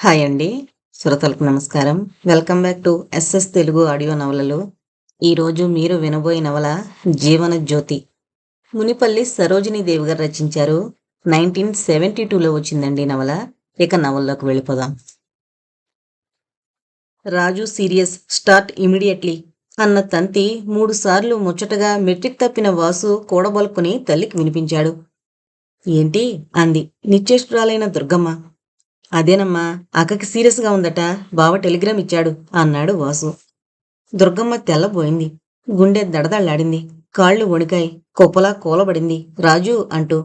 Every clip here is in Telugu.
హాయ్ అండి. శ్రోతలకు నమస్కారం. Welcome back to SS Telugu audio నవలలు. ఈరోజు మీరు వినబోయే నవల జీవన జ్యోతి. మునిపల్లి సరోజినీ దేవి గారు రచించారు. నైన్టీన్ సెవెంటీ టూలో వచ్చిందండి నవల. ఇక నవల్లోకి వెళ్ళిపోదాం. రాజు సీరియస్ స్టార్ట్ ఇమీడియట్లీ అన్న తంతి మూడు సార్లు ముచ్చటగా మెట్రిక్ తప్పిన వాసు కూడబలుకుని తల్లికి వినిపించాడు. ఏంటి? అంది. నిశ్చేష్టురాలైన దుర్గమ్మ. అదేనమ్మా అక్కకి సీరియస్గా ఉందట బావ టెలిగ్రామ్ ఇచ్చాడు అన్నాడు వాసు. దుర్గమ్మ తెల్లబోయింది గుండె దడదళ్ళాడింది కాళ్ళు వణికాయి కుప్పలా కూలబడింది రాజు అంటూ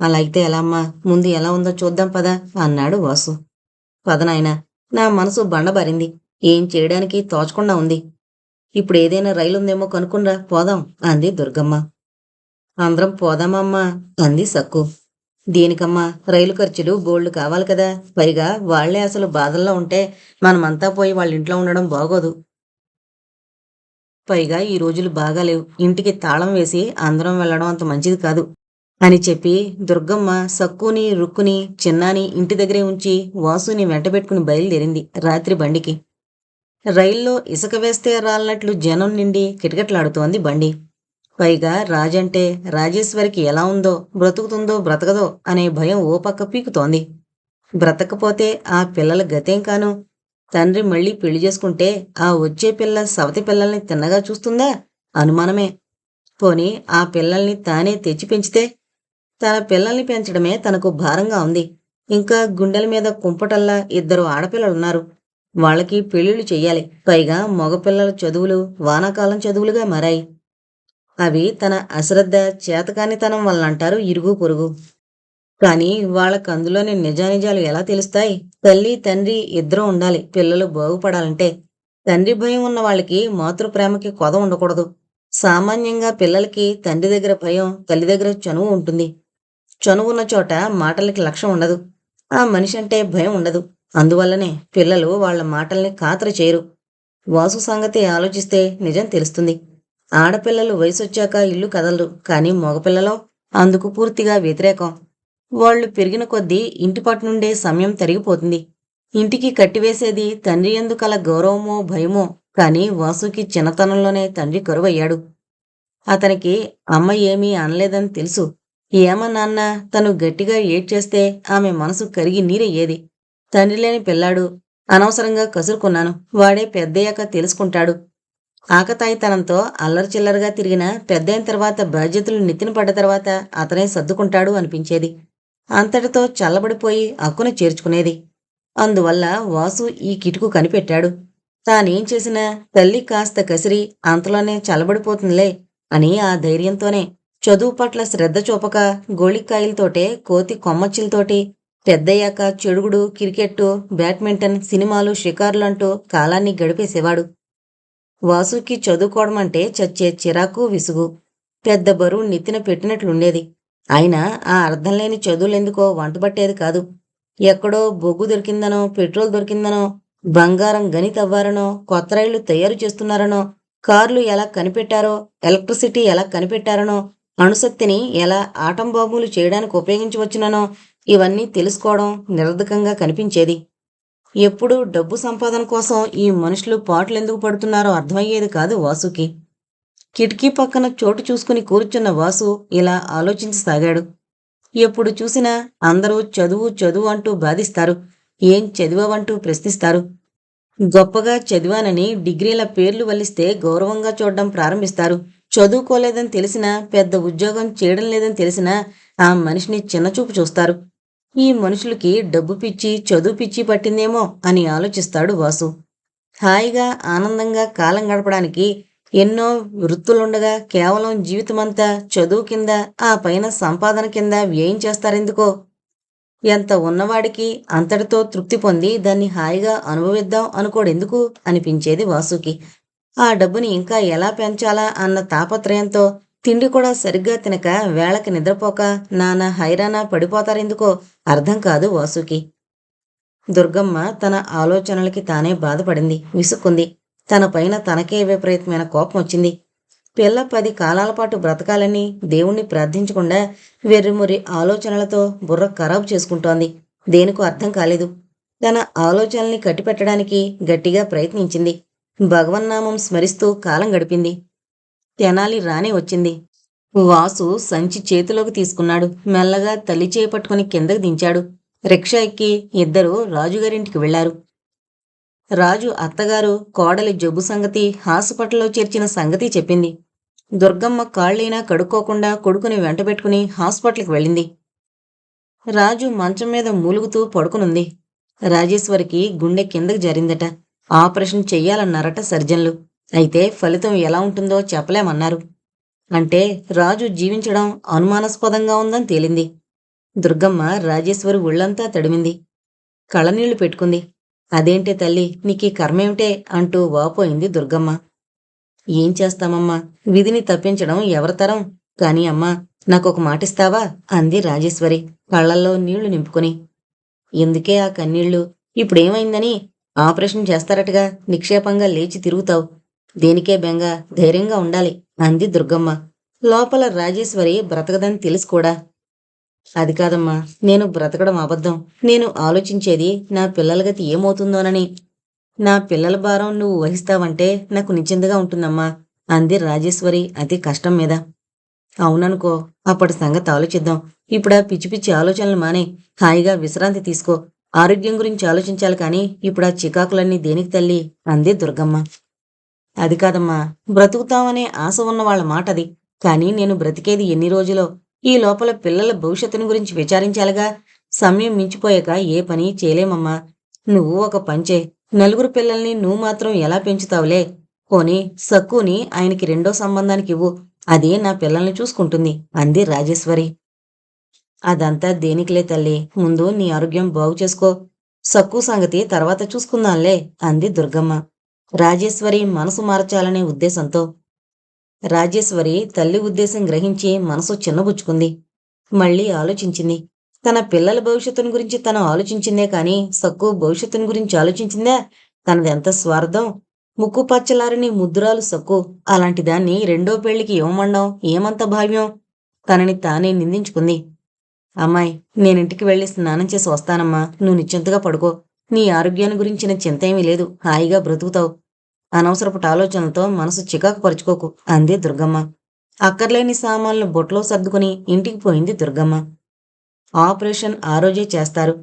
అలా అయితే ఎలా అమ్మా ముందు ఎలా ఉందో చూద్దాం పదా అన్నాడు వాసు. పదనాయన నా మనసు బండబారింది ఏం చేయడానికి తోచకుండా ఉంది ఇప్పుడు ఏదైనా రైలు ఉందేమో కనుక్కునరా పోదాం అంది దుర్గమ్మ. అందరం పోదామమ్మా అంది సక్కు. దేనికమ్మా రైలు ఖర్చులు బోల్డ్ కావాలి కదా. పైగా వాళ్ళే అసలు బాధల్లో ఉంటే మనమంతా పోయి వాళ్ళ ఇంట్లో ఉండడం బాగోదు. పైగా ఈ రోజులు బాగాలేవు ఇంటికి తాళం వేసి అందరం వెళ్ళడం అంత మంచిది కాదు. అని చెప్పి దుర్గమ్మ సక్కుని రుక్కుని చిన్నాని ఇంటి దగ్గరే ఉంచి వాసుని వెంటబెట్టుకుని బయలుదేరింది రాత్రి బండికి. రైల్లో ఇసుక వేస్తే రాలనట్లు జనం నిండి కిటకిటలాడుతోంది బండి. పైగా రాజంటే రాజేశ్వరికి ఎలా ఉందో బ్రతుకుతుందో బ్రతకదో అనే భయం ఓ పక్క పీకుతోంది. బ్రతకపోతే ఆ పిల్లల గతేం కాను? తండ్రి మళ్ళీ పెళ్ళి చేసుకుంటే ఆ వచ్చే పిల్ల సవతి పిల్లల్ని తిన్నగా చూస్తుందా? అనుమానమే. పోని ఆ పిల్లల్ని తానే తెచ్చి పెంచితే? తన పిల్లల్ని పెంచడమే తనకు భారంగా ఉంది. ఇంకా గుండెల మీద కుంపటల్లా ఇద్దరు ఆడపిల్లలున్నారు. వాళ్ళకి పెళ్ళిళ్ళు చెయ్యాలి. పైగా మగపిల్లల చదువులు వానాకాలం చదువులుగా మారాయి. అవి తన అశ్రద్ధ చేతకానితనం వల్లంటారు ఇరుగు పొరుగు. కానీ వాళ్ళకు అందులోని నిజానిజాలు ఎలా తెలుస్తాయి? తల్లి తండ్రి ఇద్దరూ ఉండాలి పిల్లలు బాగుపడాలంటే. తండ్రి భయం ఉన్న వాళ్ళకి మాతృప్రేమకి కొద ఉండకూడదు. సామాన్యంగా పిల్లలకి తండ్రి దగ్గర భయం తల్లి దగ్గర చనువు ఉంటుంది. చనువు ఉన్న చోట మాటలకి లక్ష్యం ఉండదు. ఆ మనిషి అంటే భయం ఉండదు. అందువల్లనే పిల్లలు వాళ్ళ మాటల్ని ఖాతరు చేయరు. వాసు సంగతి ఆలోచిస్తే నిజం తెలుస్తుంది. ఆడపిల్లలు వయసొచ్చాక ఇల్లు కదలరు కానీ మగపిల్లలం అందుకు పూర్తిగా వ్యతిరేకం. వాళ్ళు పెరిగిన కొద్దీ ఇంటిపట్టు నుండే సమయం తరిగిపోతుంది. ఇంటికి కట్టివేసేది తండ్రి ఎందుకల గౌరవమో భయమో కానీ వాసుకి చిన్నతనంలోనే తండ్రి కరువయ్యాడు. అతనికి అమ్మ ఏమీ అనలేదని తెలుసు. ఏమన్నాన్న తను గట్టిగా ఏడ్చేస్తే ఆమె మనసు కరిగి నీరయ్యేది. తండ్రి లేని పిల్లాడు. అనవసరంగా కసురుకున్నాను. వాడే పెద్దయ్యాక తెలుసుకుంటాడు. ఆకతాయితనంతో అల్లరి చిల్లరగా తిరిగిన పెద్దయిన తర్వాత బాధ్యతలు నెత్తిన పడ్డ తర్వాత అతనే సర్దుకుంటాడు అనిపించేది. అంతటితో చల్లబడిపోయి అక్కును చేర్చుకునేది. అందువల్ల వాసు ఈ కిటుకు కనిపెట్టాడు. తానేం చేసినా తల్లి కాస్త కసిరి అంతలోనే చల్లబడిపోతుందిలే అని ఆ ధైర్యంతోనే చదువు పట్ల శ్రద్ధ చూపక గోళికాయలతోటే కోతి కొమ్మచ్చిలతోటి పెద్దయ్యాక చెడుగుడు క్రికెట్టు బ్యాడ్మింటన్ సినిమాలు షికారులంటూ కాలాన్ని గడిపేసేవాడు. వాసుకి చదువుకోవడం అంటే చచ్చే చిరాకు విసుగు. పెద్ద బరువు నెత్తిన పెట్టినట్లుండేది. అయినా ఆ అర్థం లేని చదువులెందుకో వంటబట్టేది కాదు. ఎక్కడో బొగ్గు దొరికిందనో పెట్రోల్ దొరికిందనో బంగారం గని తవ్వారనో కొత్త రైళ్ళు తయారు చేస్తున్నారనో కార్లు ఎలా కనిపెట్టారో ఎలక్ట్రిసిటీ ఎలా కనిపెట్టారనో అణుశక్తిని ఎలా ఆటం బాంబులు చేయడానికి ఉపయోగించవచ్చుననో ఇవన్నీ తెలుసుకోవడం నిరర్ధకంగా కనిపించేది. ఎప్పుడు డబ్బు సంపాదన కోసం ఈ మనుషులు పాటలు ఎందుకు పడుతున్నారో అర్థమయ్యేది కాదు వాసుకి. కిటికీ పక్కన చోటు చూసుకుని కూర్చున్న వాసు ఇలా ఆలోచించసాగాడు ఎప్పుడు చూసినా అందరూ చదువు చదువు అంటూ బాధిస్తారు. ఏం చదివావంటూ ప్రశ్నిస్తారు. గొప్పగా చదివానని డిగ్రీల పేర్లు వల్లిస్తే గౌరవంగా చూడడం ప్రారంభిస్తారు. చదువుకోలేదని తెలిసినా పెద్ద ఉద్యోగం చేయడం లేదని తెలిసినా ఆ మనిషిని చిన్నచూపు చూస్తారు. ఈ మనుషులకి డబ్బు పిచ్చి చదువు పిచ్చి పట్టిందేమో అని ఆలోచిస్తాడు వాసు. హాయిగా ఆనందంగా కాలం గడపడానికి ఎన్నో వృత్తులుండగా కేవలం జీవితమంతా చదువు కింద ఆ పైన సంపాదన కింద వ్యయం చేస్తారెందుకో? ఎంత ఉన్నవాడికి అంతటితో తృప్తి పొంది దాన్ని హాయిగా అనుభవిద్దాం అనుకోడెందుకు అనిపించేది వాసుకి. ఆ డబ్బుని ఇంకా ఎలా పెంచాలా అన్న తాపత్రయంతో తిండి కూడా సరిగ్గా తినక వేళకి నిద్రపోక నానా హైరానా పడిపోతారెందుకో అర్థం కాదు వాసుకి. దుర్గమ్మ తన ఆలోచనలకి తానే బాధపడింది విసుక్కుంది. తన పైన తనకే విపరీతమైన కోపం వచ్చింది. పిల్ల పది కాలాల పాటు బ్రతకాలని దేవుణ్ణి ప్రార్థించకుండా వెర్రిమురి ఆలోచనలతో బుర్ర ఖరాబు చేసుకుంటోంది. దేనికో అర్థం కాలేదు. తన ఆలోచనల్ని కట్టిపెట్టడానికి గట్టిగా ప్రయత్నించింది. భగవన్నామం స్మరిస్తూ కాలం గడిపింది. తెనాలి రానే వచ్చింది. వాసు సంచి చేతిలోకి తీసుకున్నాడు. మెల్లగా తల్లి చేయి కిందకు కిందకి దించాడు. రిక్షా ఎక్కి ఇద్దరు రాజుగారింటికి వెళ్ళారు రాజు అత్తగారు కోడలి జబ్బు సంగతి హాస్పిటల్లో చేర్చిన సంగతి చెప్పింది. దుర్గమ్మ కాళ్ళైనా కడుక్కోకుండా కొడుకుని వెంటబెట్టుకుని హాస్పిటల్కి వెళ్ళింది. రాజు మంచం మీద మూలుగుతూ పడుకునుంది. రాజేశ్వరికి గుండె కిందకు జరిందట. ఆపరేషన్ చెయ్యాలన్నారట సర్జన్లు. అయితే ఫలితం ఎలా ఉంటుందో చెప్పలేమన్నారు. అంటే రాజు జీవించడం అనుమానాస్పదంగా ఉందని తేలింది. దుర్గమ్మ రాజేశ్వరి ఒళ్ళంతా తడిమింది. కళ్ళనీళ్ళు పెట్టుకుంది. అదేంటే తల్లి నీకీ కర్మేమిటే? అంటూ వాపోయింది దుర్గమ్మ. ఏం చేస్తామమ్మా? విధిని తప్పించడం ఎవరితరం కాని అమ్మా నాకొక మాటిస్తావా? అంది రాజేశ్వరి కళ్ళల్లో నీళ్ళు నింపుకుని. ఎందుకే ఆ కన్నీళ్ళు? ఇప్పుడేమైందని? ఆపరేషన్ చేస్తారటగా నిక్షేపంగా లేచి తిరుగుతావు. దేనికే బెంగ ధైర్యంగా ఉండాలి అంది దుర్గమ్మ. లోపల రాజేశ్వరి బ్రతకదని తెలుసు కూడా. అది కాదమ్మా నేను బ్రతకడం అబద్ధం. నేను ఆలోచించేది నా పిల్లల గతి ఏమవుతుందోనని. నా పిల్లల భారం నువ్వు వహిస్తావంటే నాకు నిచ్చిందిగా ఉంటుందమ్మా అంది రాజేశ్వరి అతి కష్టం మీద. అవుననుకో అప్పటి సంగతి ఆలోచిద్దాం. ఇప్పుడా పిచ్చి పిచ్చి ఆలోచనలు మానే. హాయిగా విశ్రాంతి తీసుకో. ఆరోగ్యం గురించి ఆలోచించాలి కానీ ఇప్పుడా చికాకులన్నీ దేనికి తల్లి అంది దుర్గమ్మ. అది కాదమ్మా. బ్రతుకుతామనే ఆశ ఉన్న వాళ్ళ మాటది. కానీ నేను బ్రతికేది ఎన్ని రోజులో? ఈ లోపల పిల్లల భవిష్యత్తును గురించి విచారించాలిగా. సమయం మించిపోయాక ఏ పని చేయలేమమ్మా. నువ్వు ఒక పంచే. నలుగురు పిల్లల్ని నువ్వు మాత్రం ఎలా పెంచుతావులే? పోనీ సక్కుని ఆయనకి రెండో సంబంధానికి ఇవ్వు. అదే నా పిల్లల్ని చూసుకుంటుంది. అంది రాజేశ్వరి. అదంతా దేనికిలే తల్లి. ముందు నీ ఆరోగ్యం బాగు చేసుకో సక్కు సంగతి తర్వాత చూసుకుందాంలే అంది దుర్గమ్మ. రాజేశ్వరి మనసు మార్చాలనే ఉద్దేశంతో రాజేశ్వరి తల్లి ఉద్దేశం గ్రహించి మనసు చిన్నబుచ్చుకుంది. మళ్ళీ ఆలోచించింది. తన పిల్లల భవిష్యత్తుని గురించి తను ఆలోచించిందే కాని సక్కు భవిష్యత్తుని గురించి ఆలోచించిందే? తనదెంత స్వార్థం? ముక్కు పచ్చలారని ముద్దురాలు సక్కు. అలాంటి దాన్ని రెండో పెళ్ళికి ఇవ్వమండం ఏమంత భావ్యం? తనని తానే నిందించుకుంది. అమ్మాయి నేనింటికి వెళ్ళి స్నానం చేసి వస్తానమ్మా. నువ్వు నిశ్చింతగా పడుకో. నీ ఆరోగ్యాన్ని గురించిన చింత ఏమీ లేదు. హాయిగా బ్రతుకుతావు. అనవసరపు ఆలోచనలతో మనసు చికాకు పరుచుకోకు అంది దుర్గమ్మ. అక్కర్లేని సామాన్లు బొట్లో సర్దుకుని ఇంటికి పోయింది దుర్గమ్మ. ఆపరేషన్ ఆ రోజే చేస్తారు.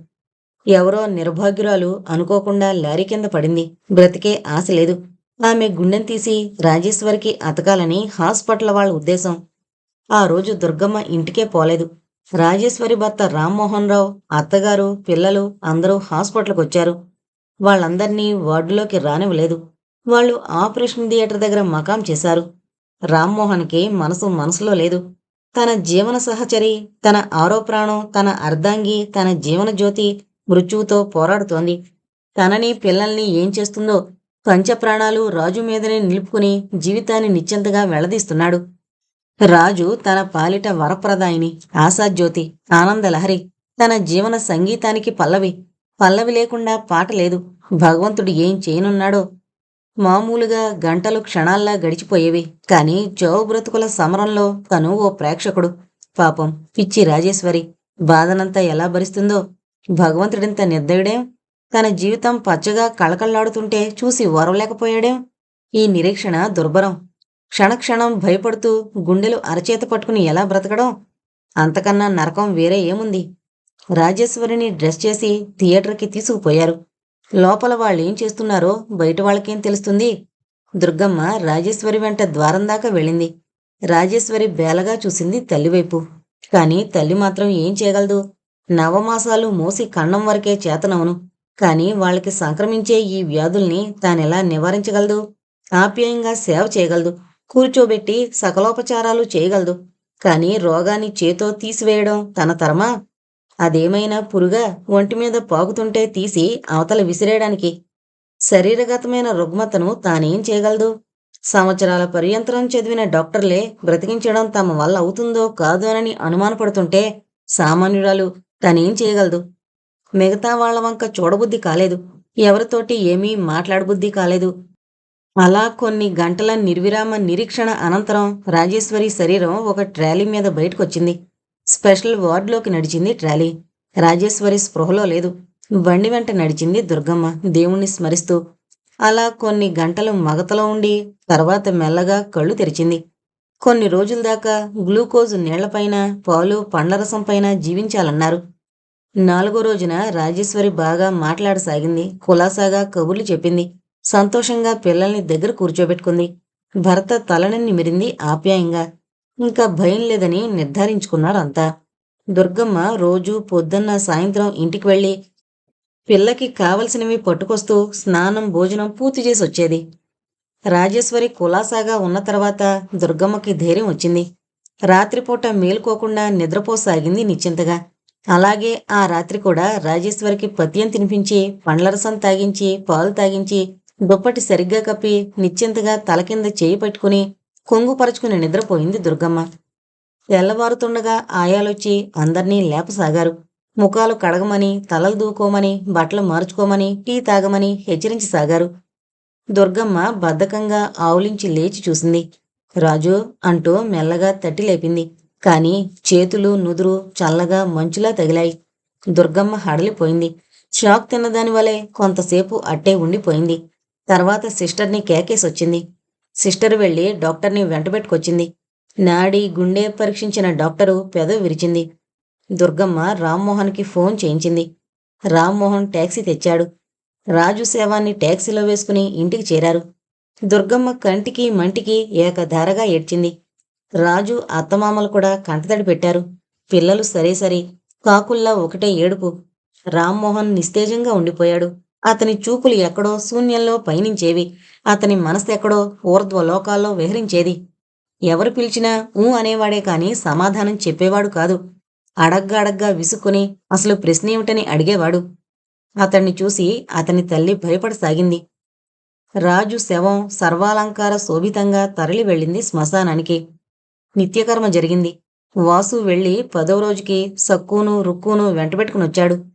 ఎవరో నిర్భాగ్యురాలు అనుకోకుండా లారీ కింద పడింది. బ్రతికే ఆశ లేదు. ఆమె గుండెం తీసి రాజేశ్వరికి అతకాలని హాస్పిటల్ వాళ్ళ ఉద్దేశం. ఆ రోజు దుర్గమ్మ ఇంటికే పోలేదు. రాజేశ్వరి భర్త రామ్మోహన్ రావు అత్తగారు పిల్లలు అందరూ హాస్పిటల్కి వచ్చారు వాళ్ళందర్నీ వార్డులోకి రానివ్వలేదు. వాళ్ళు ఆపరేషన్ థియేటర్ దగ్గర మకాం చేశారు. రామ్మోహన్కి మనసు మనసులో లేదు. తన జీవన సహచరి తన ఆరో ప్రాణం తన అర్ధాంగి తన జీవన జ్యోతి మృత్యువుతో పోరాడుతోంది. తనని పిల్లల్ని ఏం చేస్తుందో పంచప్రాణాలు రాజు మీదనే నిలుపుకుని జీవితాన్ని నిశ్చింతగా వెళ్ళదీస్తున్నాడు. రాజు తన పాలిట వరప్రదాయిని ఆశాజ్యోతి ఆనందలహరి తన జీవన సంగీతానికి పల్లవి. పల్లవి లేకుండా పాట లేదు. భగవంతుడు ఏం చేయనున్నాడో మామూలుగా గంటలు క్షణాల్లా గడిచిపోయేవి. కాని చావు బ్రతుకుల సమరంలో తను ఓ ప్రేక్షకుడు. పాపం పిచ్చి రాజేశ్వరి. బాధనంతా ఎలా భరిస్తుందో. భగవంతుడింత నిర్దయుడేం? తన జీవితం పచ్చగా కళకళ్ళాడుతుంటే చూసి ఓరవలేకపోయాడేం? ఈ నిరీక్షణ దుర్భరం. క్షణక్షణం భయపడుతూ గుండెలు అరచేత పట్టుకుని ఎలా బ్రతకడం? అంతకన్నా నరకం వేరే ఏముంది? రాజేశ్వరిని డ్రెస్ చేసి థియేటర్కి తీసుకుపోయారు. లోపల వాళ్ళేం చేస్తున్నారో బయట వాళ్ళకేం తెలుస్తుంది? దుర్గమ్మ రాజేశ్వరి వెంట ద్వారం దాకా వెళ్ళింది. రాజేశ్వరి బేలగా చూసింది తల్లివైపు. కానీ తల్లి మాత్రం ఏం చేయగలదు? నవమాసాలు మోసి కన్నం వరకే చేతనవును. కాని వాళ్ళకి సంక్రమించే ఈ వ్యాధుల్ని తానెలా నివారించగలదు? ఆప్యాయంగా సేవ చేయగలదు. కూర్చోబెట్టి సకలోపచారాలు చేయగలదు. కాని రోగాన్ని చేతో తీసివేయడం తన తరమా అదేమైనా పురుగా ఒంటి మీద పాకుతుంటే తీసి అవతల విసిరేయడానికి. శరీరగతమైన రుగ్మతను తానేం చేయగలదు? సంవత్సరాల పర్యంతరం చదివిన డాక్టర్లే బ్రతికించడం తమ వల్ల అవుతుందో కాదోనని అనుమానపడుతుంటే సామాన్యురాలు తనేం చేయగలదు? మిగతా వాళ్ళ వంక చూడబుద్ధి కాలేదు. ఎవరితోటి ఏమీ మాట్లాడబుద్ధి కాలేదు. అలా కొన్ని గంటల నిర్విరామ నిరీక్షణ అనంతరం రాజేశ్వరి శరీరం ఒక ట్రాలీ మీద బయటకొచ్చింది. స్పెషల్ వార్డులోకి నడిచింది ట్రాలీ. రాజేశ్వరి స్పృహలో లేదు. బండి వెంట నడిచింది దుర్గమ్మ. దేవుణ్ణి స్మరిస్తూ అలా కొన్ని గంటలు మగతలో ఉండి తర్వాత మెల్లగా కళ్ళు తెరిచింది. కొన్ని రోజుల దాకా గ్లూకోజ్ నీళ్ళపైన పాలు పండ్లరసం పైన జీవించాలన్నారు. నాలుగో రోజున రాజేశ్వరి బాగా మాట్లాడసాగింది. కులాసాగా కబుర్లు చెప్పింది. సంతోషంగా పిల్లల్ని దగ్గర కూర్చోబెట్టుకుంది. భర్త తలని నిమిరింది ఆప్యాయంగా. ఇంకా భయం లేదని నిర్ధారించుకున్నారు అంతా. దుర్గమ్మ రోజు పొద్దున్న సాయంత్రం ఇంటికి వెళ్ళి పిల్లకి కావలసినవి పట్టుకొస్తూ స్నానం భోజనం పూర్తి చేసి వచ్చేది. రాజేశ్వరి కులాసాగా ఉన్న తర్వాత దుర్గమ్మకి ధైర్యం వచ్చింది. రాత్రిపూట మేలుకోకుండా నిద్రపోసాగింది నిశ్చింతగా. అలాగే ఆ రాత్రి కూడా రాజేశ్వరికి పత్యం తినిపించి పండ్లరసం తాగించి పాలు తాగించి దుప్పటి సరిగ్గా కప్పి నిశ్చింతగా తల కింద చేయి పట్టుకుని కొంగు పరుచుకుని నిద్రపోయింది దుర్గమ్మ. తెల్లవారుతుండగా ఆయాలొచ్చి అందర్నీ లేపసాగారు. ముఖాలు కడగమని తలలు దూకోమని బట్టలు మార్చుకోమని టీ తాగమని హెచ్చరించసాగారు. దుర్గమ్మ బద్ధకంగా ఆవులించి లేచి చూసింది. రాజు అంటూ మెల్లగా తట్టి లేపింది. కాని చేతులు నుదురు చల్లగా మంచులా తగిలాయి. దుర్గమ్మ హడలిపోయింది. షాక్ తిన్నదాని వలె కొంతసేపు అట్టే ఉండిపోయింది. తర్వాత సిస్టర్ని కేకేసొచ్చింది. సిస్టర్ వెళ్ళి డాక్టర్ని వెంటబెట్టుకొచ్చింది. నాడి గుండె పరీక్షించిన డాక్టరు పెదవి విరిచింది. దుర్గమ్మ రామ్మోహన్కి ఫోన్ చేయించింది. రామ్మోహన్ ట్యాక్సీ తెచ్చాడు. రాజు సేవాన్ని ట్యాక్సీలో వేసుకుని ఇంటికి చేరారు. దుర్గమ్మ కంటికి మంటికి ఏకధారగా ఏడ్చింది. రాజు అత్తమామలు కూడా కంటతడి పెట్టారు. పిల్లలు సరే సరే. కాకుల్లా ఒకటే ఏడుపు. రామ్మోహన్ నిస్తేజంగా ఉండిపోయాడు. అతని చూపులు ఎక్కడో శూన్యంలో పయనించేవి. అతని మనసు ఎక్కడో ఊర్ధ్వలోకాల్లో విహరించేది. ఎవరు పిలిచినా ఊ అనేవాడే కాని సమాధానం చెప్పేవాడు కాదు. అడగ్గా అడగ్గా విసుక్కుని అసలు ప్రశ్న ఏమిటని అడిగేవాడు. అతన్ని చూసి అతని తల్లి భయపడసాగింది. రాజు శవం సర్వాలంకార శోభితంగా తరలి వెళ్ళింది శ్మశానానికి. నిత్యకర్మ జరిగింది. వాసు వెళ్ళి పదవ రోజుకి సక్కును రుక్కును వెంటబెట్టుకునొచ్చాడు.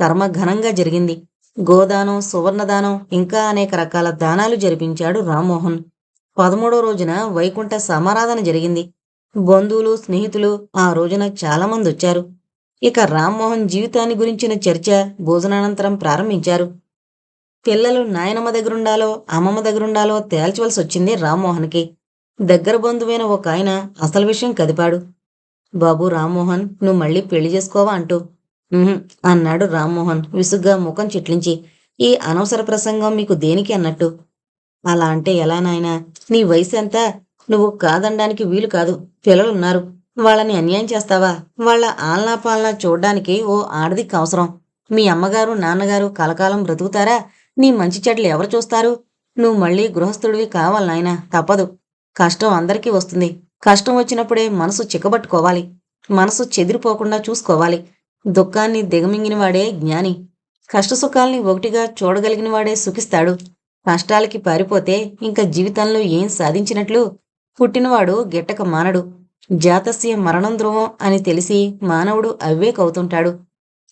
కర్మ ఘనంగా జరిగింది. గోదానం సువర్ణదానం ఇంకా అనేక రకాల దానాలు జరిపించాడు రామ్మోహన్. పదమూడో రోజున వైకుంఠ సమారాధన జరిగింది. బంధువులు స్నేహితులు ఆ రోజున చాలామంది వచ్చారు. ఇక రామ్మోహన్ జీవితాన్ని గురించిన చర్చ భోజనానంతరం ప్రారంభించారు. పిల్లలు నాయనమ్మ దగ్గరుండాలో అమ్మమ్మ దగ్గరుండాలో తేల్చవలసి వచ్చింది రామ్మోహన్కి. దగ్గర బంధువైన ఒక ఆయన అసలు విషయం కదిపాడు. బాబు రామ్మోహన్ నువ్వు మళ్ళీ పెళ్ళి చేసుకోవా? అంటూ అన్నాడు రామ్మోహన్ విసుగ్గా ముఖం చిట్లించి. ఈ అనవసర ప్రసంగం మీకు దేనికి అన్నట్టు? అలా అంటే ఎలా నాయనా? నీ వయసు ఎంత? నువ్వు కాదనడానికి వీలు కాదు. పిల్లలున్నారు. వాళ్ళని అన్యాయం చేస్తావా? వాళ్ళ ఆలనా పాలనా చూడ్డానికి ఓ ఆడదికి అవసరం. మీ అమ్మగారు నాన్నగారు కలకాలం బ్రతుకుతారా? నీ మంచి చెడ్లు ఎవరు చూస్తారు? నువ్వు మళ్ళీ గృహస్థుడివి కావాలి నాయనా. తప్పదు. కష్టం అందరికీ వస్తుంది. కష్టం వచ్చినప్పుడే మనసు చిక్కబట్టుకోవాలి. మనసు చెదిరిపోకుండా చూసుకోవాలి. దుఃఖాన్ని దిగమింగిన వాడే జ్ఞాని. కష్టసుఖాల్ని ఒకటిగా చూడగలిగిన వాడే సుఖిస్తాడు. కష్టాలకి పారిపోతే ఇంకా జీవితంలో ఏం సాధించినట్లు పుట్టినవాడు గిట్టక మానడు. జాతస్య మరణం ధ్రువం అని తెలిసి మానవుడు అవ్వేకవుతుంటాడు.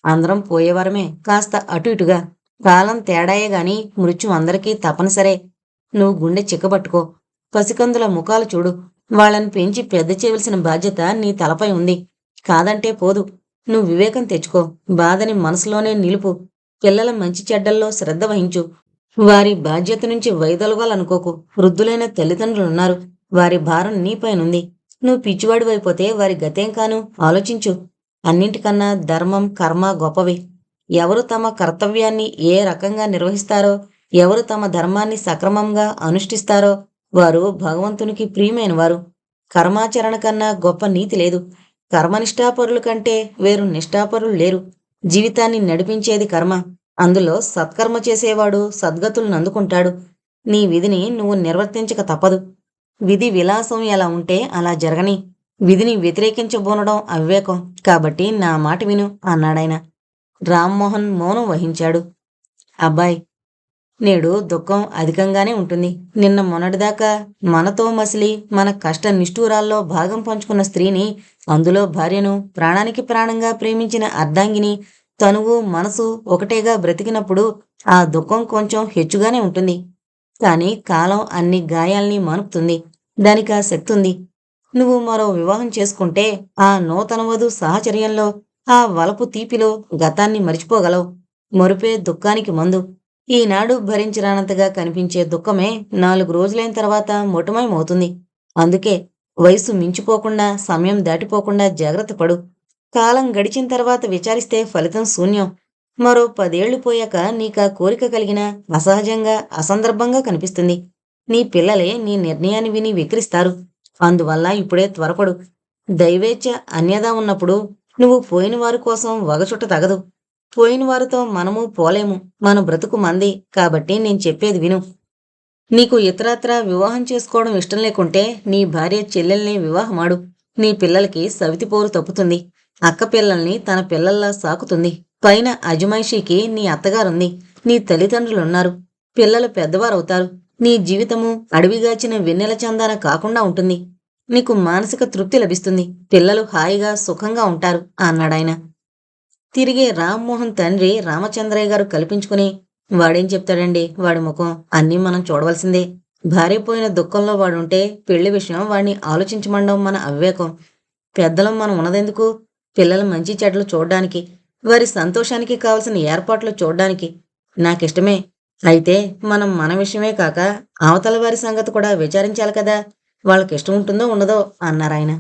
అందరం పోయేవారమే కాస్త అటు ఇటుగా. కాలం తేడాయే గాని మృత్యు అందరికీ తప్పనిసరే. నువ్వు గుండె చిక్కబట్టుకో. పసికందుల ముఖాలు చూడు. వాళ్ళని పెంచి పెద్ద చేయవలసిన బాధ్యత నీ తలపై ఉంది. కాదంటే పోదు. నువ్వు వివేకం తెచ్చుకో. బాధని మనసులోనే నిలుపు. పిల్లల మంచి చెడ్డల్లో శ్రద్ధ వహించు. వారి బాధ్యత నుంచి వైదొలగాలనుకోకు. వృద్ధులైన తల్లిదండ్రులున్నారు. వారి భారం నీపైనుంది నువ్వు పిచ్చివాడివైపోతే వారి గతేం కాను? ఆలోచించు. అన్నింటికన్నా ధర్మం కర్మ గొప్పవి. ఎవరు తమ కర్తవ్యాన్ని ఏ రకంగా నిర్వహిస్తారో ఎవరు తమ ధర్మాన్ని సక్రమంగా అనుష్ఠిస్తారో వారు భగవంతునికి ప్రియమైన వారు కర్మాచరణ కన్నా గొప్ప నీతి లేదు. కర్మనిష్ఠాపరుల కంటే వేరు నిష్ఠాపరులు లేరు. జీవితాన్ని నడిపించేది కర్మ. అందులో సత్కర్మ చేసేవాడు సద్గతులను అందుకుంటాడు. నీ విధిని నువ్వు నిర్వర్తించక తప్పదు. విధి విలాసం ఎలా ఉంటే అలా జరగని. విధిని వ్యతిరేకించబోనడం అవివేకం. కాబట్టి నా మాట విను అన్నాడాయన. రామ్మోహన్ మౌనం వహించాడు. అబ్బాయి నేడు దుఃఖం అధికంగానే ఉంటుంది. నిన్న మొన్నటిదాకా మనతో మసిలి మన కష్ట నిష్ఠూరాల్లో భాగం పంచుకున్న స్త్రీని అందులో భార్యను ప్రాణానికి ప్రాణంగా ప్రేమించిన అర్ధాంగిని తనువు మనసు ఒకటేగా బ్రతికినప్పుడు ఆ దుఃఖం కొంచెం హెచ్చుగానే ఉంటుంది. కానీ కాలం అన్ని గాయాల్ని మనుపుతుంది. దానికి ఆ శక్తి ఉంది. నువ్వు మరో వివాహం చేసుకుంటే ఆ నూతన వధు సాహచర్యంలో ఆ వలపు తీపిలో గతాన్ని మరిచిపోగలవు. మరుపే దుఃఖానికి మందు. ఈనాడు భరించరానంతగా కనిపించే దుఃఖమే నాలుగు రోజులైన తర్వాత మొటమయమవుతుంది. అందుకే వయసు మించిపోకుండా సమయం దాటిపోకుండా జాగ్రత్త పడు. కాలం గడిచిన తర్వాత విచారిస్తే ఫలితం శూన్యం. మరో పదేళ్ళు పోయాక నీకా కోరిక కలిగిన అసహజంగా అసందర్భంగా కనిపిస్తుంది. నీ పిల్లలే నీ నిర్ణయాన్ని విని విక్రిస్తారు. అందువల్ల ఇప్పుడే త్వరపడు. దైవేచ్ఛ అన్యదా ఉన్నప్పుడు నువ్వు పోయిన వారి కోసం వగచుట్ట తగదు. పోయిన వారితో మనము పోలేము మన బ్రతుకు మంది కాబట్టి నేను చెప్పేది విను. నీకు ఇతరత్రా వివాహం చేసుకోవడం ఇష్టం లేకుంటే నీ భార్య చెల్లెల్ని వివాహమాడు. నీ పిల్లలకి సవితి పోరు తప్పుతుంది. అక్క పిల్లల్ని తన పిల్లల్లా సాకుతుంది. పైన అజమాయిషీకి నీ అత్తగారుంది. నీ తల్లిదండ్రులున్నారు. పిల్లలు పెద్దవారవుతారు. నీ జీవితము అడవిగాచిన వెన్నెల చందాన కాకుండా ఉంటుంది. నీకు మానసిక తృప్తి లభిస్తుంది. పిల్లలు హాయిగా సుఖంగా ఉంటారు అన్నాడాయన. తిరిగి రామ్మోహన్ తండ్రి రామచంద్రయ్య గారు కల్పించుకుని వాడేం చెప్తాడండి? వాడి ముఖం అన్నీ మనం చూడవలసిందే. భార్య పోయిన దుఃఖంలో వాడుంటే పెళ్ళి విషయం వాడిని ఆలోచించమండం మన అవివేకం. పెద్దలం మనం ఉన్నదెందుకు? పిల్లల మంచి చెడ్లు చూడ్డానికి వారి సంతోషానికి కావలసిన ఏర్పాట్లు చూడ్డానికి. నాకిష్టమే. అయితే మనం మన విషయమే కాక అవతల వారి సంగతి కూడా విచారించాలి కదా? వాళ్ళకి ఇష్టం ఉంటుందో ఉండదో అన్నారాయన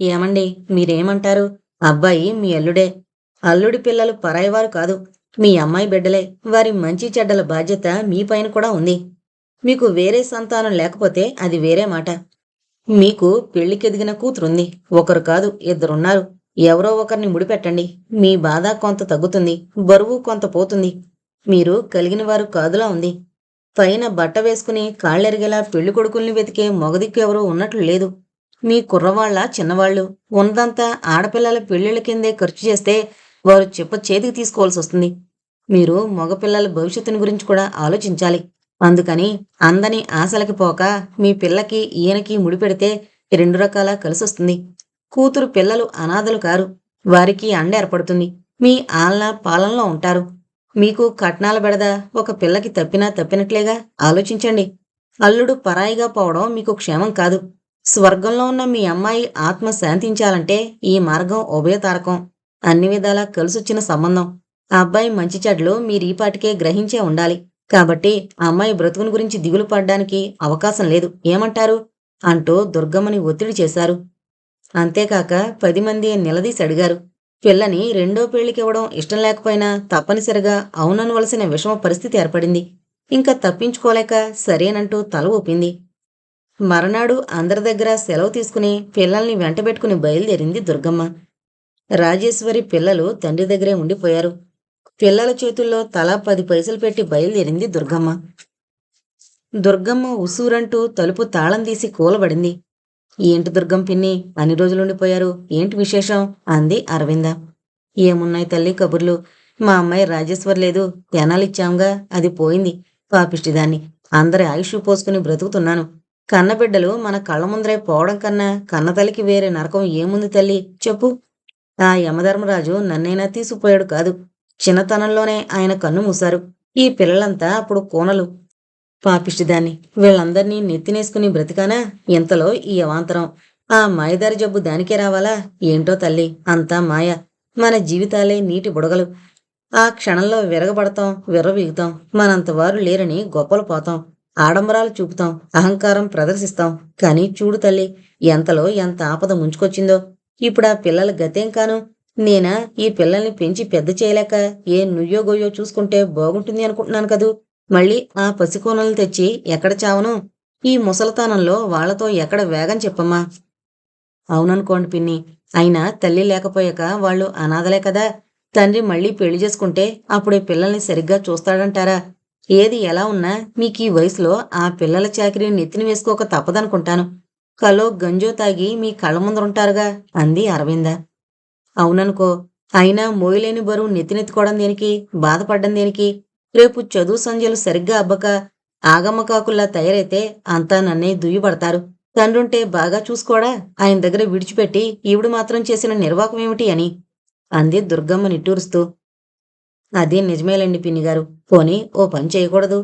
ఏమండి? మీరేమంటారు? అబ్బాయి మీ అల్లుడే. అల్లుడి పిల్లలు పరాయివారు కాదు. మీ అమ్మాయి బిడ్డలే. వారి మంచి చెడ్డల బాధ్యత మీ పైన కూడా ఉంది. మీకు వేరే సంతానం లేకపోతే అది వేరే మాట. మీకు పెళ్ళికెదిగిన కూతురుంది. ఒకరు కాదు ఇద్దరున్నారు. ఎవరో ఒకరిని ముడిపెట్టండి. మీ బాధ కొంత తగ్గుతుంది. బరువు కొంత పోతుంది. మీరు కలిగిన వారు కాదులా ఉంది. పైన బట్ట వేసుకుని కాళ్ళెరిగేలా పెళ్ళి కొడుకుల్ని వెతికే మొగదిక్కు ఎవరూ ఉన్నట్లు లేదు. మీ కుర్రవాళ్ళ చిన్నవాళ్ళు. ఉన్నదంతా ఆడపిల్లల పెళ్ళిళ్ళ కిందే ఖర్చు చేస్తే వారు చెప్ప చేతికి తీసుకోవాల్సి వస్తుంది. మీరు మగపిల్లల భవిష్యత్తుని గురించి కూడా ఆలోచించాలి. అందుకని అందని ఆశలకి పోక మీ పిల్లకి ఈయనకి ముడిపెడితే రెండు రకాల కలిసొస్తుంది కూతురు పిల్లలు అనాథలు కారు. వారికి అండ ఏర్పడుతుంది. మీ ఆలన పాలనలో ఉంటారు. మీకు కట్నాల బెడద ఒక పిల్లకి తప్పినా తప్పినట్లేగా ఆలోచించండి. అల్లుడు పరాయిగా పోవడం మీకు క్షేమం కాదు. స్వర్గంలో ఉన్న మీ అమ్మాయి ఆత్మ శాంతించాలంటే ఈ మార్గం ఉభయతారకం అన్ని విధాలా కలిసొచ్చిన సంబంధం. ఆ అబ్బాయి మంచి చెడ్లు మీరీపాటికే గ్రహించే ఉండాలి. కాబట్టి ఆ అమ్మాయి బ్రతుకుని గురించి దిగులు పడ్డానికి అవకాశం లేదు. ఏమంటారు? అంటూ దుర్గమ్మని ఒత్తిడి చేశారు. అంతేకాక పది మంది నిలదీసి అడిగారు. పిల్లని రెండో పెళ్ళికివ్వడం ఇష్టం లేకపోయినా తప్పనిసరిగా అవుననవలసిన విషమ పరిస్థితి ఏర్పడింది. ఇంకా తప్పించుకోలేక సరేనంటూ తల ఊపింది. మరనాడు అందరి దగ్గర సెలవు తీసుకుని పిల్లల్ని వెంటబెట్టుకుని బయలుదేరింది దుర్గమ్మ. రాజేశ్వరి పిల్లలు తండ్రి దగ్గరే ఉండిపోయారు. పిల్లల చేతుల్లో తలా పది పైసలు పెట్టి బయలుదేరింది దుర్గమ్మ. దుర్గమ్మ ఉసూరంటూ తలుపు తాళం తీసి కూలబడింది. ఏంటి దుర్గం పిన్ని అన్ని రోజులుండిపోయారు ఏంటి విశేషం? అంది అరవింద. ఏమున్నాయి తల్లి కబుర్లు? మా అమ్మాయి రాజేశ్వర్ లేదు. పెనాలిచ్చాంగా. అది పోయింది. పాపిష్టిదాన్ని. అందరి ఆయుష్ పోసుకుని బ్రతుకుతున్నాను. కన్నబిడ్డలు మన కళ్ళ ముందరే పోవడం కన్నా కన్నతల్లికి వేరే నరకం ఏముంది తల్లి? చెప్పు. ఆ యమధర్మరాజు నన్నైనా తీసుకుపోయాడు కాదు. చిన్నతనంలోనే ఆయన కన్ను మూశారు. ఈ పిల్లలంతా అప్పుడు కోనలు. పాపిష్టిదాన్ని వీళ్ళందర్నీ నెత్తినేసుకుని బ్రతికానా? ఇంతలో ఈ అవాంతరం. ఆ మాయదారి జబ్బు దానికే రావాలా? ఏంటో తల్లి అంతా మాయ. మన జీవితాలే నీటి బుడగలు. ఆ క్షణంలో విరగబడతాం విర్రవీగుతాం. మనంతవారు లేరని గొప్పలు పోతాం. ఆడంబరాలు చూపుతాం అహంకారం ప్రదర్శిస్తాం. కానీ చూడు తల్లి ఎంతలో ఎంత ఆపద ముంచుకొచ్చిందో. ఇప్పుడు ఆ పిల్లల గతేం కాను? నేనా ఈ పిల్లల్ని పెంచి పెద్ద చేయలేక ఏ నుయ్యో గొయ్యో చూసుకుంటే బాగుంటుంది అనుకుంటున్నాను కదూ. మళ్ళీ ఆ పసికోనలు తెచ్చి ఎక్కడ చావను? ఈ ముసలతనంలో వాళ్ళతో ఎక్కడ వేగం చెప్పమ్మా? అవుననుకోండి పిన్ని అయినా తల్లి లేకపోయాక వాళ్ళు అనాథలే కదా. తండ్రి మళ్ళీ పెళ్ళి చేసుకుంటే అప్పుడే పిల్లల్ని సరిగ్గా చూస్తాడంటారా? ఏది ఎలా ఉన్నా మీకు ఈ వయసులో ఆ పిల్లల చాకరీ నెత్తిన వేసుకోక తప్పదనుకుంటాను. కలో గంజో తాగి మీ కళ్ళ ముందరుంటారుగా అంది అరవింద. అవుననుకో అయినా మోయలేని బరువు నెత్తినెత్తుకోవడం దేనికి బాధపడ్డం దేనికి? రేపు చదువు సంధ్యలు సరిగ్గా అబ్బక ఆగమ్మకాకుల్లా తయారైతే అంతా నన్నే దుయ్యబడతారు. తండ్రుంటే బాగా చూసుకోడా? ఆయన దగ్గర విడిచిపెట్టి ఈవిడు మాత్రం చేసిన నిర్వాకం ఏమిటి అని అంది దుర్గమ్మ నిట్టూరుస్తూ. అదే నిజమేలండి పిన్నిగారు పోనీ ఓ పని చేయకూడదు.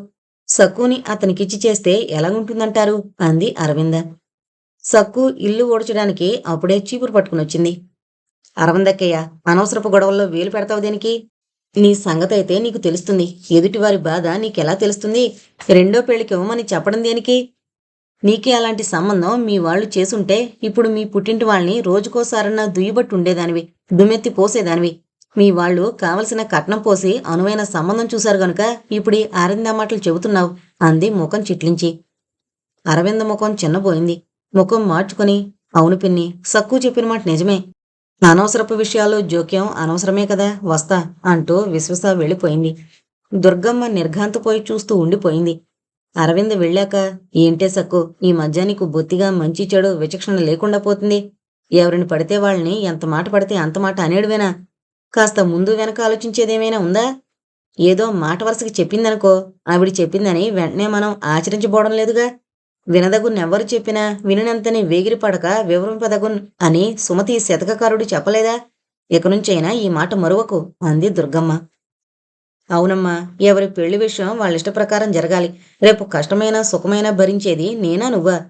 సక్కుని అతనికిచ్చి చేస్తే ఎలాగుంటుందంటారు? అంది అరవింద. సక్కు ఇల్లు ఓడ్చడానికి అప్పుడే చీపురు పట్టుకునొచ్చింది అరవిందక్కయ్య అనవసరపు గొడవల్లో వేలు పెడతావు దేనికి? నీ సంగతి అయితే నీకు తెలుస్తుంది. ఎదుటివారి బాధ నీకెలా తెలుస్తుంది? రెండో పెళ్ళికి ఇవ్వమని చెప్పడం దేనికి? నీకే అలాంటి సంబంధం మీ వాళ్ళు చేసుంటే ఇప్పుడు మీ పుట్టింటి వాళ్ళని రోజుకోసారన్నా దుయ్యబట్టి ఉండేదానివి దుమ్మెత్తి పోసేదానివి. మీ వాళ్ళు కావలసిన కట్నం పోసి అనువైన సంబంధం చూశారు గనుక ఇప్పుడు ఈ ఆరింద మాటలు చెబుతున్నావు అంది ముఖం చిట్లించి. అరవింద ముఖం చిన్నపోయింది ముఖం మార్చుకొని అవును పిన్ని సక్కు చెప్పిన మాట నిజమే. అనవసరపు విషయాల్లో జోక్యం అనవసరమే కదా వస్తా అంటూ విశ్వస వెళ్ళిపోయింది. దుర్గమ్మ నిర్ఘాంతపోయి చూస్తూ ఉండిపోయింది. అరవింద్ వెళ్ళాక ఏంటే సక్కు ఈ మధ్య నీకు బొత్తిగా మంచి చెడు విచక్షణ లేకుండా పోతుంది. ఎవరిని పడితే వాళ్ళని ఎంత మాట పడితే అంత మాట అనేడువేనా? కాస్త ముందు వెనక ఆలోచించేదేమైనా ఉందా? ఏదో మాట వరుసకి చెప్పిందనుకో ఆవిడ చెప్పిందని వెంటనే మనం ఆచరించబోవడం లేదుగా? వినదగున్నెవ్వరు చెప్పినా వినినంతని వేగిరిపడక వివరింపదగున్ అని సుమతి శతకకారుడు చెప్పలేదా? ఇక నుంచైనా ఈ మాట మరువకు అంది దుర్గమ్మ. అవునమ్మా ఎవరి పెళ్ళి విషయం వాళ్ళ ఇష్ట ప్రకారం జరగాలి. రేపు కష్టమైన సుఖమైన భరించేది నేనా నువ్వా?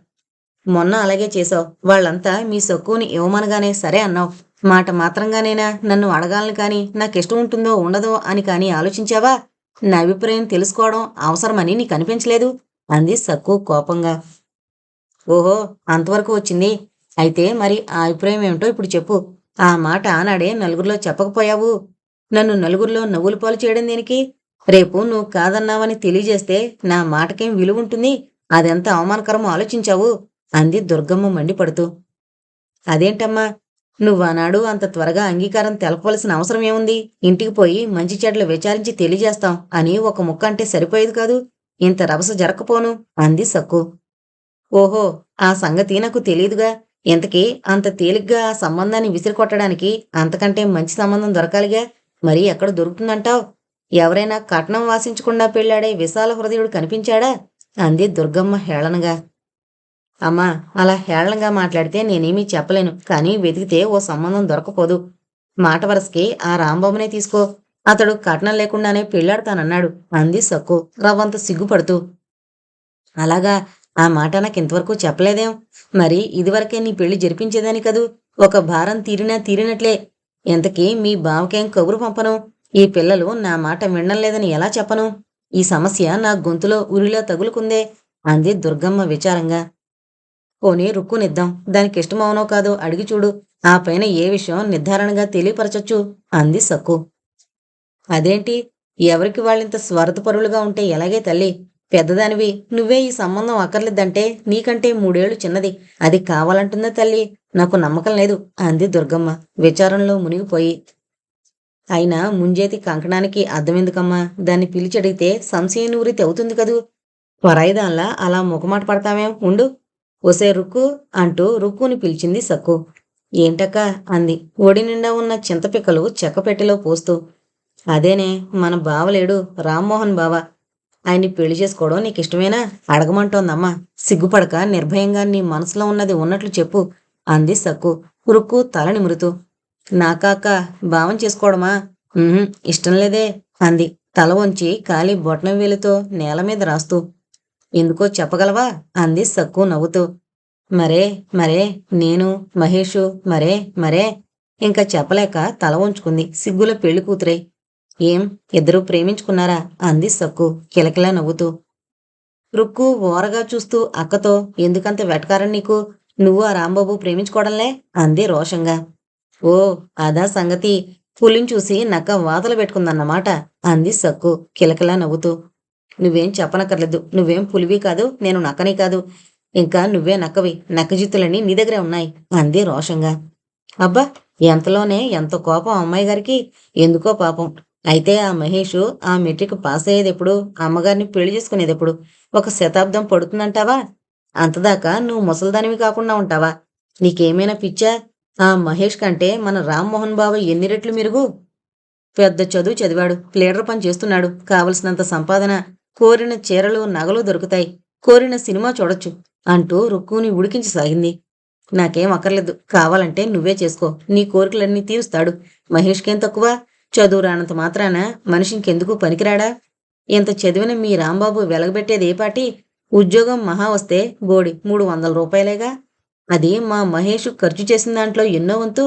మొన్న అలాగే చేశావు. వాళ్ళంతా మీ సొక్కుని ఇవ్వమనగానే సరే అన్నావు. మాట మాత్రంగానైనా? నన్ను అడగాలని కాని నాకిష్టం ఉంటుందో ఉండదో అని కాని ఆలోచించావా? నా అభిప్రాయం తెలుసుకోవడం అవసరమని నీకు అనిపించలేదు? అంది సక్కు కోపంగా. ఓహో అంతవరకు వచ్చింది. అయితే మరి ఆ అభిప్రాయం ఏమిటో ఇప్పుడు చెప్పు. ఆ మాట ఆనాడే నలుగురిలో చెప్పకపోయావు. నన్ను నలుగురిలో నవ్వులు పాలు చేయడం దేనికి? రేపు నువ్వు కాదన్నావని తెలియజేస్తే నా మాటకేం విలువ ఉంటుంది అదెంత అవమానకరమో ఆలోచించావు? అంది దుర్గమ్మ మండిపడుతూ. అదేంటమ్మా? నువ్వనాడు అంత త్వరగా అంగీకారం తెలపవలసిన అవసరం ఏముంది? ఇంటికి పోయి మంచి చెడ్లు విచారించి తెలియజేస్తాం అని ఒక ముక్క అంటే సరిపోయేది కాదు. ఇంత రభస జరగకపోను అంది సక్కు. ఓహో ఆ సంగతి నాకు తెలియదుగా. ఇంతకీ అంత తేలిగ్గా ఆ సంబంధాన్ని విసిరికొట్టడానికి అంతకంటే మంచి సంబంధం దొరకాలిగా. మరి ఎక్కడ దొరుకుతుందంటావు? ఎవరైనా కట్నం వాసించకుండా పెళ్ళాడే విశాల హృదయుడు కనిపించాడా? అంది దుర్గమ్మ హేళనగా. అమ్మా అలా హేళనగా మాట్లాడితే నేనేమీ చెప్పలేను కానీ వెతికితే ఓ సంబంధం దొరకపోదు మాట వరసకి ఆ రాంబాబునే తీసుకో. అతడు కట్నం లేకుండానే పెళ్ళాడతానన్నాడు అంది సక్కు. రవ్వంత సిగ్గుపడుతూ. అలాగా ఆ మాట నాకు ఇంతవరకు చెప్పలేదేం? మరి ఇదివరకే నీ పెళ్ళి జరిపించేదాని కదూ? ఒక భారం తీరినా తీరినట్లే. ఇంతకీ మీ బావకేం కబురు పంపను? ఈ పిల్లలు నా మాట వినడం లేదని ఎలా చెప్పను? ఈ సమస్య నా గొంతులో ఉరిలో తగులుకుందే అంది దుర్గమ్మ విచారంగా. పోనీ రుక్కునిద్దాం. దానికి ఇష్టమవునో కాదో అడిగి చూడు. ఆ పైన ఏ విషయం నిర్ధారణగా తెలియపరచచ్చు? అంది సక్కు అదేంటి? ఎవరికి వాళ్ళింత స్వార్థపరులుగా ఉంటే ఎలాగే తల్లి? పెద్దదానివి. నువ్వే ఈ సంబంధం అక్కర్లేదంటే నీకంటే మూడేళ్ళు చిన్నది. అది కావాలంటుందా తల్లి? నాకు నమ్మకం లేదు అంది దుర్గమ్మ. విచారంలో మునిగిపోయి. అయినా ముంజేతి కంకణానికి అర్థమెందుకమ్మా? దాన్ని పిలిచి అడిగితే సంశయనూరితి అవుతుంది కదూ? పరాయిదాన్లా అలా ముఖమాట పడతామేం ఉండు. ఒసే రుక్కు అంటూ రుక్కుని పిలిచింది సక్కు ఏంటక్క? అంది. ఒడి నిండా ఉన్న చింతపిక్కలు చెక్కపెట్టెలో పోస్తూ. అదేనే మన బావలేడు రామ్మోహన్ బావ. ఆయన్ని పెళ్ళి చేసుకోవడం నీకు ఇష్టమేనా అడగమంటోందమ్మా. సిగ్గుపడక నిర్భయంగా నీ మనసులో ఉన్నది ఉన్నట్లు చెప్పు అంది సక్కు రుక్కు తల నిమురుతూ నాకాక భావం చేసుకోవడమా? ఇష్టం లేదే అంది. తల వంచి కాలి బొట్నం వేలుతో నేల మీద రాస్తూ. ఎందుకో చెప్పగలవా? అంది సక్కు నవ్వుతూ. మరే మరే నేను మహేషు మరే మరే ఇంకా చెప్పలేక తల ఉంచుకుంది సిగ్గుల పెళ్ళి కూతురై. ఏం ఇద్దరూ ప్రేమించుకున్నారా? అంది సక్కు కిలకిలా నవ్వుతూ. రుక్కు ఓరగా చూస్తూ అక్కతో ఎందుకంత వెటకారం నీకు? నువ్వు ఆ రాంబాబు ప్రేమించుకోవడంలే? అంది రోషంగా. ఓ అదా సంగతి. పులిని చూసి నక్క వాతలు పెట్టుకుందన్నమాట అంది సక్కు కిలకిలా నవ్వుతూ. నువ్వేం చెప్పనక్కర్లేదు. నువ్వేం పులివి కాదు నేను నక్కని కాదు. ఇంకా నువ్వే నక్కవి. నక్కజిత్తులన్నీ నీ దగ్గరే ఉన్నాయి. అంది రోషంగా. అబ్బా ఎంతలోనే ఎంత కోపం అమ్మాయి గారికి? ఎందుకో పాపం. అయితే ఆ మహేష్ ఆ మెట్రిక్ పాస్ అయ్యేది ఎప్పుడు అమ్మగారిని పెళ్ళి చేసుకునేది ఎప్పుడు ఒక శతాబ్దం పడుతుందంటావా? అంతదాకా నువ్వు ముసల్దానివి కాకుండా ఉంటావా? నీకేమైనా పిచ్చా? ఆ మహేష్ కంటే మన రామ్మోహన్ బాబు ఎన్ని రెట్లు మెరుగు? పెద్ద చదువు చదివాడు లీడర్ పని చేస్తున్నాడు. కావలసినంత సంపాదన కోరిన చీరలు నగలు దొరుకుతాయి. కోరిన సినిమా చూడొచ్చు అంటూ రుక్కుని ఉడికించసాగింది నాకేం అక్కర్లేదు. కావాలంటే నువ్వే చేసుకో. నీ కోరికలన్నీ తీరుస్తాడు. మహేష్కేం తక్కువ? చదువు రానంత మాత్రాన మనిషింకెందుకు పనికిరాడా? ఇంత చదివిన మీ రాంబాబు వెలగబెట్టేది ఏ పాటి ఉద్యోగం మహా వస్తే బోడి మూడు వందల రూపాయలేగా? అది మా మహేష్ ఖర్చు చేసిన దాంట్లో ఎన్నో వంతు.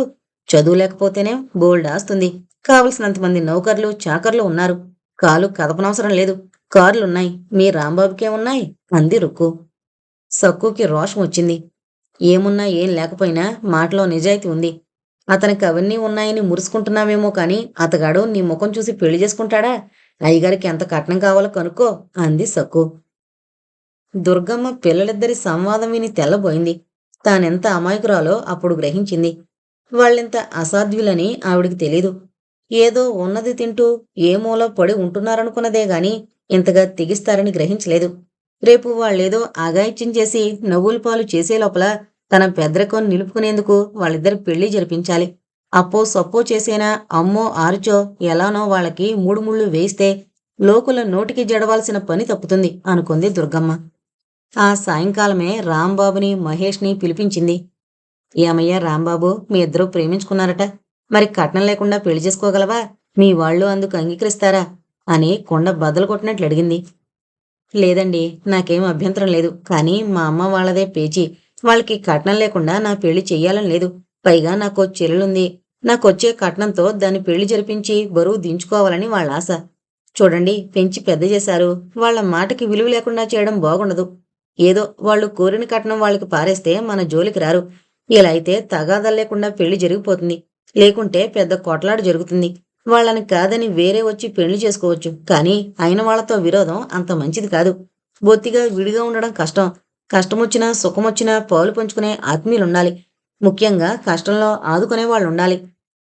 చదువు లేకపోతేనే బోల్డ్ ఆస్తుంది. కావలసినంతమంది నౌకర్లు చాకర్లు ఉన్నారు. కాలు కదపనవసరం లేదు. కార్లున్నాయి. మీ రాంబాబుకే ఉన్నాయి? అంది రుక్కు. సక్కుకి రోషం వచ్చింది. ఏమున్నా ఏం లేకపోయినా మాటలో నిజాయితీ ఉంది. అతనికి అవన్నీ ఉన్నాయని మురుసుకుంటున్నావేమో కాని అతగాడు నీ ముఖం చూసి పెళ్ళి చేసుకుంటాడా? అయ్యగారికి ఎంత కట్నం కావాలో కనుక్కో అంది సక్కు. దుర్గమ్మ పిల్లలిద్దరి సంవాదం విని తెల్లబోయింది. తానెంత అమాయకురాలో అప్పుడు గ్రహించింది. వాళ్ళెంత అసాధ్యులని ఆవిడికి తెలీదు. ఏదో ఉన్నది తింటూ ఏ మూల పడి ఉంటున్నారనుకున్నదే గాని ఇంతగా తెగిస్తారని గ్రహించలేదు. రేపు వాళ్ళేదో ఆగాయిత్యం చేసి నవ్వుల పాలు చేసే లోపల తన పెద్దరికం నిలుపుకునేందుకు వాళ్ళిద్దరు పెళ్ళి జరిపించాలి. అప్పో సప్పో చేసేనా అమ్మో ఆరుచో ఎలానో వాళ్ళకి మూడు ముళ్ళు వేయిస్తే లోకుల నోటికి జడవాల్సిన పని తప్పుతుంది అనుకుంది దుర్గమ్మ. ఆ సాయంకాలమే రాంబాబుని మహేష్ని పిలిపించింది. ఏమయ్యా రాంబాబు మీ ఇద్దరూ ప్రేమించుకున్నారట. మరి కట్నం లేకుండా పెళ్ళి చేసుకోగలవా? మీ వాళ్ళు అందుకు అంగీకరిస్తారా? అని కొండ బద్దలు కొట్టినట్లు అడిగింది. లేదండి నాకేం అభ్యంతరం లేదు. కానీ మా అమ్మ వాళ్ళదే పేచి. వాళ్ళకి కట్నం లేకుండా నా పెళ్ళి చెయ్యాలని లేదు. పైగా నాకు చెల్లెలుంది. నాకొచ్చే కట్నంతో దాన్ని పెళ్ళి జరిపించి బరువు దించుకోవాలని వాళ్ళ ఆశ. చూడండి పెంచి పెద్ద చేశారు. వాళ్ళ మాటకి విలువ లేకుండా చేయడం బాగుండదు. ఏదో వాళ్ళు కోరిన కట్నం వాళ్ళకి పారేస్తే మన జోలికి రారు. ఇలా అయితే తగాదాలు లేకుండా పెళ్ళి జరిగిపోతుంది. లేకుంటే పెద్ద కొట్లాట జరుగుతుంది. వాళ్ళని కాదని వేరే వచ్చి పెళ్ళి చేసుకోవచ్చు. కానీ అయిన వాళ్ళతో విరోధం అంత మంచిది కాదు. బొత్తిగా విడిగా ఉండడం కష్టం. కష్టమొచ్చినా సుఖమొచ్చినా పాలు పంచుకునే ఆత్మీయులుండాలి. ముఖ్యంగా కష్టంలో ఆదుకునే వాళ్ళు ఉండాలి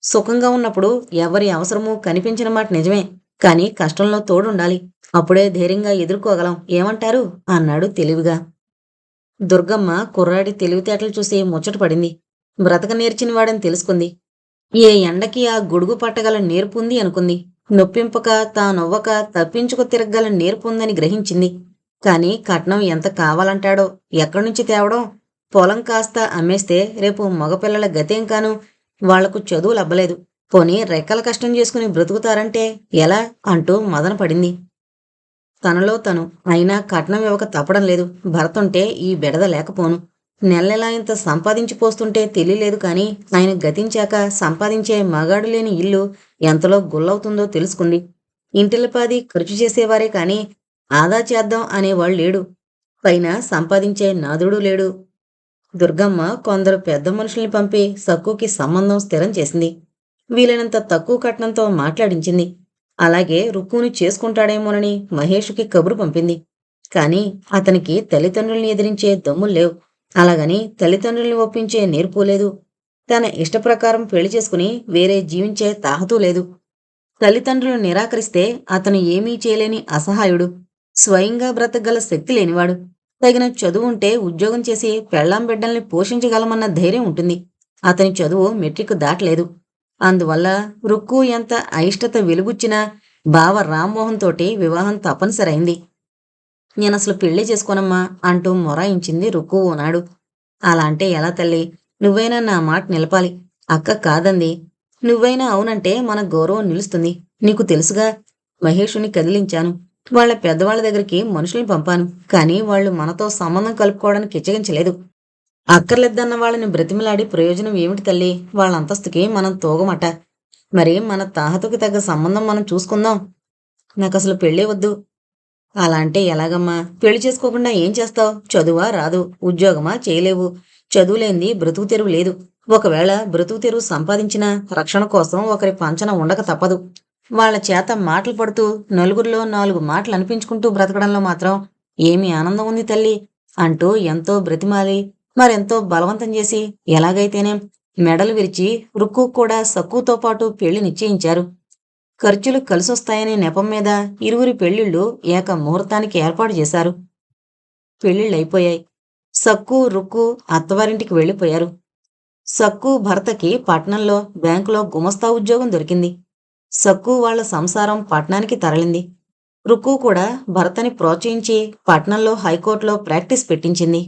సుఖంగా ఉన్నప్పుడు ఎవరి అవసరమూ కనిపించిన మాట నిజమే. కానీ కష్టంలో తోడుండాలి. అప్పుడే ధైర్యంగా ఎదుర్కోగలం. ఏమంటారు? అన్నాడు తెలివిగా. దుర్గమ్మ కుర్రాడి తెలివితేటలు చూసి ముచ్చటపడింది బ్రతక నేర్చిన వాడని తెలుసుకుంది. ఏ ఎండకి ఆ గొడుగు పట్టగల నేర్పుంది అనుకుంది. నొప్పింపక తానొవ్వక తప్పించుకు తిరగగల నేర్పుందని గ్రహించింది. కాని కట్నం ఎంత కావాలంటాడో ఎక్కడి నుంచి తేవడం? పొలం కాస్త అమ్మేస్తే రేపు మగపిల్లల గతేం కాను వాళ్ళకు చదువులు అబ్బలేదు పోనీ రెక్కల కష్టం చేసుకుని బ్రతుకుతారంటే ఎలా? అంటూ మదన పడింది. తనలో తను అయినా కట్నం ఇవ్వక తప్పడం లేదు. భరతుంటే ఈ బెడద లేకపోను. నెల నెల ఇంత సంపాదించి పోస్తుంటే తెలియలేదు కానీ ఆయన గతించాక సంపాదించే మగాడు లేని ఇల్లు ఎంతలో గుల్లవుతుందో తెలుసుకుంది. ఇంటిలపాది ఖర్చు చేసేవారే కానీ ఆదా చేద్దాం అనేవాళ్ళు లేడు. పైన సంపాదించే నాదుడు లేడు. దుర్గమ్మ కొందరు పెద్ద మనుషుల్ని పంపి సక్కుకి సంబంధం స్థిరం చేసింది. వీలైనంత తక్కువ కట్నంతో మాట్లాడించింది. అలాగే రుక్కుని చేసుకుంటాడేమోనని మహేష్కి కబురు పంపింది. కానీ అతనికి తల్లిదండ్రుల్ని ఎదిరించే దమ్ములు లేవు. అలాగని తల్లిదండ్రుల్ని ఒప్పించే నేర్పు లేదు. తన ఇష్టప్రకారం పెళ్ళి చేసుకుని వేరే జీవించే తాహతూ లేదు. తల్లిదండ్రులు నిరాకరిస్తే అతను ఏమీ చేయలేని అసహాయుడు స్వయంగా బ్రతకగల శక్తి లేనివాడు. తగిన చదువు ఉంటే ఉద్యోగం చేసి పెళ్ళాం బిడ్డల్ని పోషించగలమన్న ధైర్యం ఉంటుంది. అతని చదువు మెట్రిక్ దాటలేదు. అందువల్ల రుక్కు ఎంత అయిష్టత వెలుగుచ్చినా బావ రామ్మోహన్ తోటి వివాహం తప్పనిసరైంది. నేను అసలు పెళ్ళి చేసుకోనమ్మా అంటూ మొరాయించింది రుక్కు ఓనాడు. అలా అంటే ఎలా తల్లి? నువ్వైనా నా మాట నిలపాలి. అక్క కాదంది. నువ్వైనా అవునంటే మన గౌరవం నిలుస్తుంది. నీకు తెలుసుగా? మహేషుని కదిలించాను. వాళ్ళ పెద్దవాళ్ళ దగ్గరికి మనుషుల్ని పంపాను. కానీ వాళ్ళు మనతో సంబంధం కలుపుకోవడానికి కిచ్చగించలేదు అక్కర్లేద్దన్న వాళ్ళని బ్రతిమలాడి ప్రయోజనం ఏమిటి తల్లి? వాళ్ళ అంతస్తుకి మనం తోగమట. మరి మన తాహతుకి తగ్గ సంబంధం మనం చూసుకుందాం. నాకు అసలు పెళ్ళే వద్దు. అలా అంటే ఎలాగమ్మా? పెళ్ళి చేసుకోకుండా ఏం చేస్తావు? చదువా? రాదు. ఉద్యోగమా? చేయలేవు. చదువులేంది బ్రతుకు తెరువు లేదు. ఒకవేళ బ్రతుకు తెరువు సంపాదించిన రక్షణ కోసం ఒకరి పంచన ఉండక తప్పదు. వాళ్ళ చేత మాటలు పడుతూ నలుగురిలో నాలుగు మాటలు అనిపించుకుంటూ బ్రతకడంలో మాత్రం ఏమి ఆనందం ఉంది తల్లి. అంటూ ఎంతో బ్రతిమాలి మరెంతో బలవంతం చేసి ఎలాగైతేనే మెడలు విరిచి రుక్కు కూడా సక్కుతో పాటు పెళ్ళి నిశ్చయించారు. ఖర్చులు కలిసొస్తాయనే నెపం మీద ఇరువురి పెళ్ళిళ్ళు ఏక ముహూర్తానికి ఏర్పాటు చేశారు. పెళ్ళిళ్ళైపోయాయి సక్కు రుక్కు అత్తవారింటికి వెళ్ళిపోయారు. సక్కు భర్తకి పట్నంలో బ్యాంకులో గుమస్తా ఉద్యోగం దొరికింది. సక్కు వాళ్ళ సంసారం పట్నానికి తరలింది. రుక్కు కూడా భర్తని ప్రోత్సహించి పట్నంలో హైకోర్టులో ప్రాక్టీస్ పెట్టించింది.